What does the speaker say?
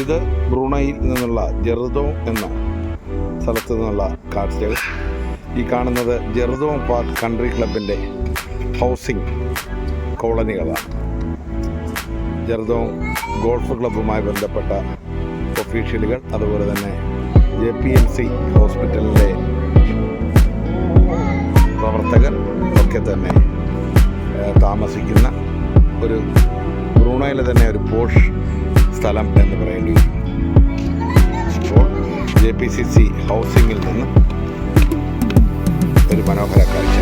ഇത് ബ്രൂണയിൽ നിന്നുള്ള ജെറുദോം എന്ന സ്ഥലത്തു നിന്നുള്ള കാഴ്ചകൾ. ഈ കാണുന്നത് ജെറുദോം പാർക്ക് കൺട്രി ക്ലബിന്റെ ഹൗസിംഗ് കോളനികളാണ്. ജെറുദോം ഗോൾഫ് ക്ലബ്ബുമായി ബന്ധപ്പെട്ട ഒഫീഷ്യലുകൾ അതുപോലെ തന്നെ ജെ പി എം സി ഹോസ്പിറ്റലിലെ പ്രവർത്തകർ ഒക്കെ തന്നെ താമസിക്കുന്ന ഒരു ബ്രൂണയിലെ തന്നെ ഒരു പോഷ് സ്ഥലം എന്ന് പറയേണ്ടി വരും. അപ്പോൾ ജെ പി സി സി ഹൗസിങ്ങിൽ നിന്ന് ഒരു മനോഹര കാഴ്ച.